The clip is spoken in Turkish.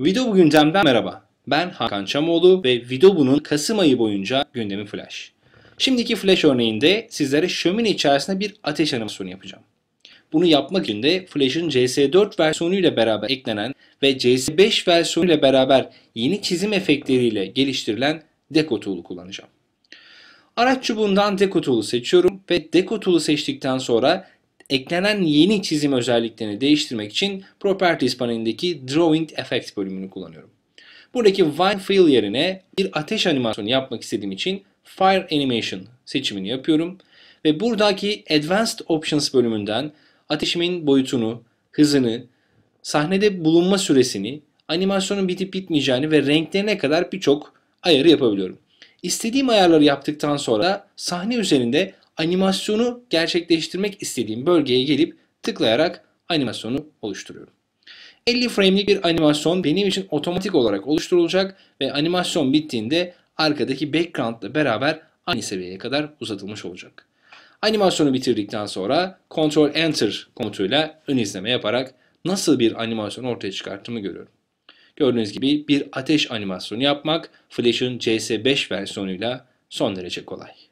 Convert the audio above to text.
Video gündemden merhaba. Ben Hakan Çamoğlu ve Videobu'nun Kasım ayı boyunca gündemi Flash. Şimdiki Flash örneğinde sizlere şömine içerisinde bir ateş animasyonu yapacağım. Bunu yapmak için de Flash'ın CS4 versiyonu ile beraber eklenen ve CS5 versiyonu ile beraber yeni çizim efektleriyle geliştirilen Deco Tool'u kullanacağım. Araç çubuğundan Deco Tool'u seçiyorum ve Deco Tool'u seçtikten sonra eklenen yeni çizim özelliklerini değiştirmek için Properties panelindeki Drawing Effect bölümünü kullanıyorum. Buradaki Wine Fill yerine bir ateş animasyonu yapmak istediğim için Fire Animation seçimini yapıyorum. Ve buradaki Advanced Options bölümünden ateşimin boyutunu, hızını, sahnede bulunma süresini, animasyonun bitip bitmeyeceğini ve renklerine kadar birçok ayarı yapabiliyorum. İstediğim ayarları yaptıktan sonra sahne üzerinde animasyonu gerçekleştirmek istediğim bölgeye gelip tıklayarak animasyonu oluşturuyorum. 50 frame'lik bir animasyon benim için otomatik olarak oluşturulacak ve animasyon bittiğinde arkadaki background ile beraber aynı seviyeye kadar uzatılmış olacak. Animasyonu bitirdikten sonra Ctrl Enter komutuyla ön izleme yaparak nasıl bir animasyon ortaya çıkarttığımı görüyorum. Gördüğünüz gibi bir ateş animasyonu yapmak Flash'ın CS5 versiyonuyla son derece kolay.